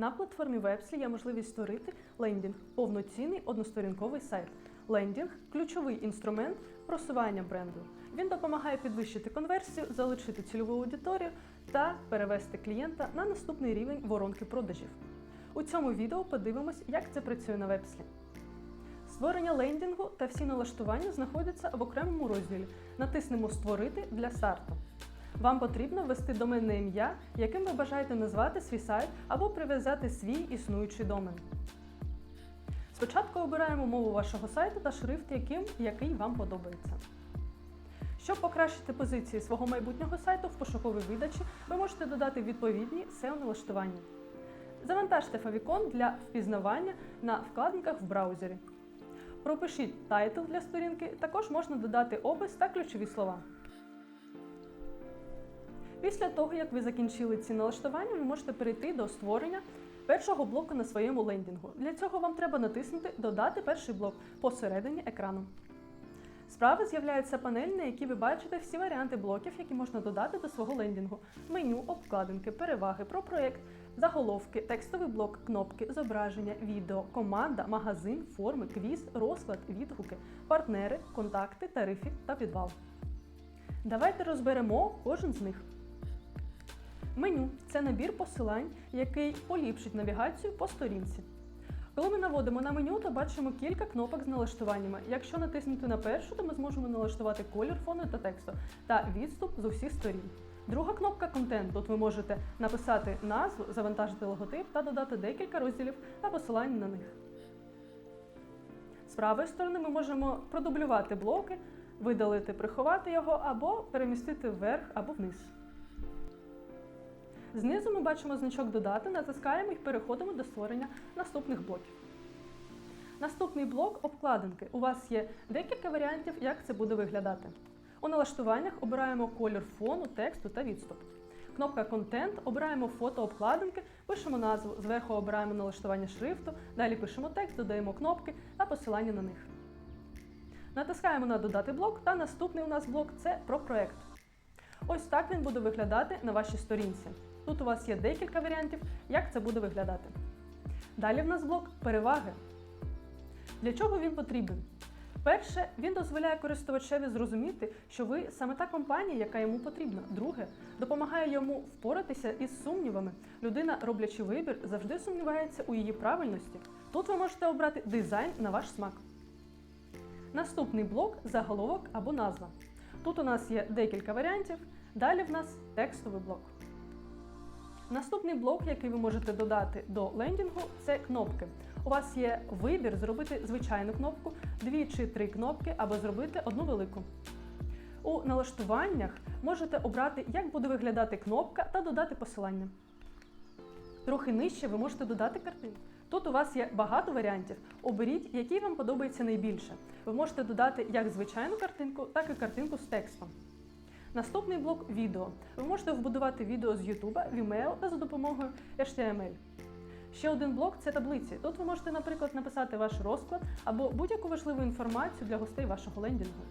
На платформі Websly є можливість створити лендінг повноцінний односторінковий сайт. Лендінг ключовий інструмент просування бренду. Він допомагає підвищити конверсію, залучити цільову аудиторію та перевести клієнта на наступний рівень воронки продажів. У цьому відео подивимось, як це працює на Websly. Створення лендінгу та всі налаштування знаходяться в окремому розділі. Натиснемо Створити для старту. Вам потрібно ввести доменне ім'я, яким ви бажаєте назвати свій сайт або прив'язати свій існуючий домен. Спочатку обираємо мову вашого сайту та шрифт, яким, який вам подобається. Щоб покращити позиції свого майбутнього сайту в пошуковій видачі, ви можете додати відповідні SEO-налаштування. Завантажте favicon для впізнавання на вкладинках в браузері. Пропишіть тайтл для сторінки, також можна додати опис та ключові слова. Після того, як ви закінчили ці налаштування, ви можете перейти до створення першого блоку на своєму лендінгу. Для цього вам треба натиснути Додати перший блок посередині екрану. Справа з'являється панель, на якій ви бачите всі варіанти блоків, які можна додати до свого лендінгу: меню, обкладинки, переваги, про проєкт, заголовки, текстовий блок, кнопки, зображення, відео, команда, магазин, форми, квіз, розклад, відгуки, партнери, контакти, тарифи та підвал. Давайте розберемо кожен з них. Меню це набір посилань, який поліпшить навігацію по сторінці. Коли ми наводимо на меню, то бачимо кілька кнопок з налаштуваннями. Якщо натиснути на першу, то ми зможемо налаштувати колір фону та тексту та відступ з усіх сторін. Друга кнопка контент. Тут ви можете написати назву, завантажити логотип та додати декілька розділів та посилання на них. З правої сторони ми можемо продублювати блоки, видалити, приховати його або перемістити вверх або вниз. Знизу ми бачимо значок Додати, натискаємо і переходимо до створення наступних блоків. Наступний блок обкладинки. У вас є декілька варіантів, як це буде виглядати. У налаштуваннях обираємо колір фону, тексту та відступ. Кнопка Контент, обираємо фото обкладинки, пишемо назву, зверху обираємо налаштування шрифту, далі пишемо текст, додаємо кнопки та посилання на них. Натискаємо на Додати блок, та наступний у нас блок це про проект. Ось так він буде виглядати на вашій сторінці. Тут у вас є декілька варіантів, як це буде виглядати. Далі в нас блок переваги. Для чого він потрібен? Перше, він дозволяє користувачеві зрозуміти, що ви саме та компанія, яка йому потрібна. Друге, допомагає йому впоратися із сумнівами. Людина, роблячи вибір, завжди сумнівається у її правильності. Тут ви можете обрати дизайн на ваш смак. Наступний блок заголовок або назва. Тут у нас є декілька варіантів. Далі в нас текстовий блок. Наступний блок, який ви можете додати до лендінгу, це кнопки. У вас є вибір зробити звичайну кнопку, дві чи три кнопки, або зробити одну велику. У налаштуваннях можете обрати, як буде виглядати кнопка та додати посилання. Трохи нижче ви можете додати картинку. Тут у вас є багато варіантів. Оберіть, який вам подобається найбільше. Ви можете додати як звичайну картинку, так і картинку з текстом. Наступний блок відео. Ви можете вбудувати відео з YouTube, Vimeo та за допомогою HTML. Ще один блок це таблиці. Тут ви можете, наприклад, написати ваш розклад або будь-яку важливу інформацію для гостей вашого лендінгу.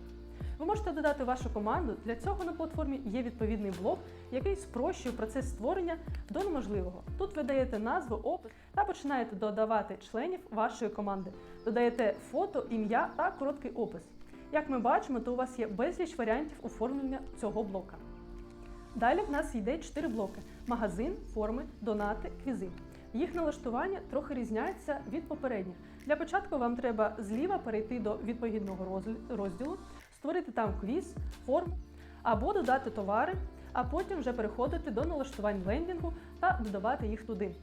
Ви можете додати вашу команду. Для цього на платформі є відповідний блок, який спрощує процес створення до неможливого. Тут ви даєте назву, опис та починаєте додавати членів вашої команди. Додаєте фото, ім'я та короткий опис. Як ми бачимо, то у вас є безліч варіантів оформлення цього блока. Далі в нас йде 4 блоки: магазин, форми, донати, квізи. Їх налаштування трохи різняється від попередніх. Для початку вам треба зліва перейти до відповідного розділу, створити там квіз, форм або додати товари, а потім вже переходити до налаштувань лендінгу та додавати їх туди.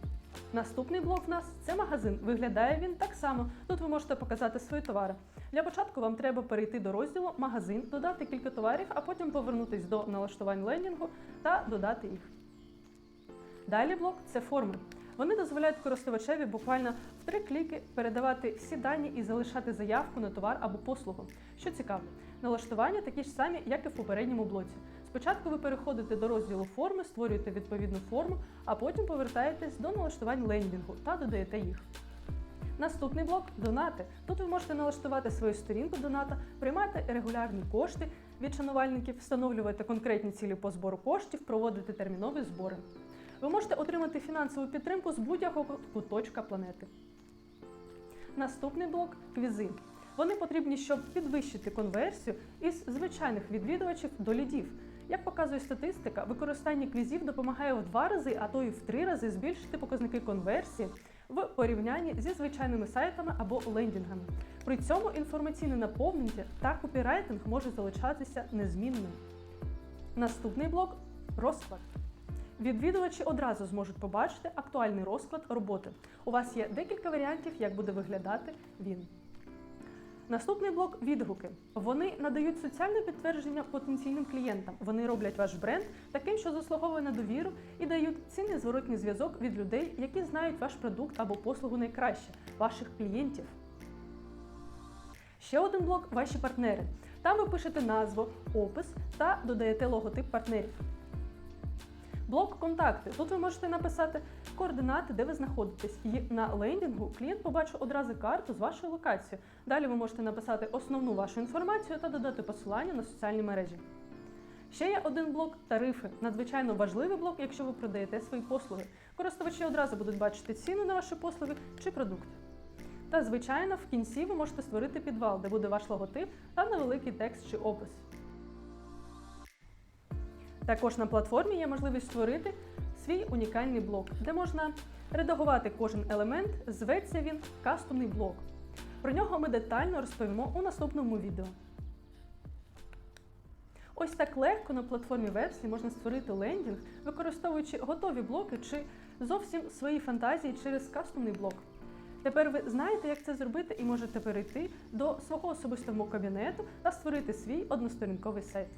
Наступний блок в нас це магазин. Виглядає він так само. Тут ви можете показати свої товари. Для початку вам треба перейти до розділу Магазин, додати кілька товарів, а потім повернутися до налаштувань лендінгу та додати їх. Далі блок це форми. Вони дозволяють користувачеві буквально в три кліки передавати всі дані і залишати заявку на товар або послугу. Що цікаво, налаштування такі ж самі, як і в попередньому блоці. Спочатку ви переходите до розділу форми, створюєте відповідну форму, а потім повертаєтесь до налаштувань лендінгу та додаєте їх. Наступний блок донати. Тут ви можете налаштувати свою сторінку доната, приймати регулярні кошти від шанувальників, встановлювати конкретні цілі по збору коштів, проводити термінові збори. Ви можете отримати фінансову підтримку з будь-якого куточка планети. Наступний блок квізи. Вони потрібні, щоб підвищити конверсію із звичайних відвідувачів до лідів. Як показує статистика, використання квізів допомагає в два рази, а то й в три рази збільшити показники конверсії в порівнянні зі звичайними сайтами або лендінгами. При цьому інформаційне наповнення та копірайтинг може залишатися незмінним. Наступний блок розклад. Відвідувачі одразу зможуть побачити актуальний розклад роботи. У вас є декілька варіантів, як буде виглядати він. Наступний блок відгуки. Вони надають соціальне підтвердження потенційним клієнтам. Вони роблять ваш бренд таким, що заслуговує на довіру, і дають цінний зворотній зв'язок від людей, які знають ваш продукт або послугу найкраще ваших клієнтів. Ще один блок ваші партнери. Там ви пишете назву, опис та додаєте логотип партнерів. Блок контакти. Тут ви можете написати координати, де ви знаходитесь. І на лендінгу клієнт побачить одразу карту з вашою локацією. Далі ви можете написати основну вашу інформацію та додати посилання на соціальні мережі. Ще є один блок тарифи. Надзвичайно важливий блок, якщо ви продаєте свої послуги. Користувачі одразу будуть бачити ціну на ваші послуги чи продукти. Та, звичайно, в кінці ви можете створити підвал, де буде ваш логотип та невеликий текст чи опис. Також на платформі є можливість створити свій унікальний блок, де можна редагувати кожен елемент, зветься він кастомний блок. Про нього ми детально розповімо у наступному відео. Ось так легко на платформі Websly можна створити лендінг, використовуючи готові блоки чи зовсім свої фантазії через кастомний блок. Тепер ви знаєте, як це зробити, і можете перейти до свого особистого кабінету та створити свій односторінковий сайт.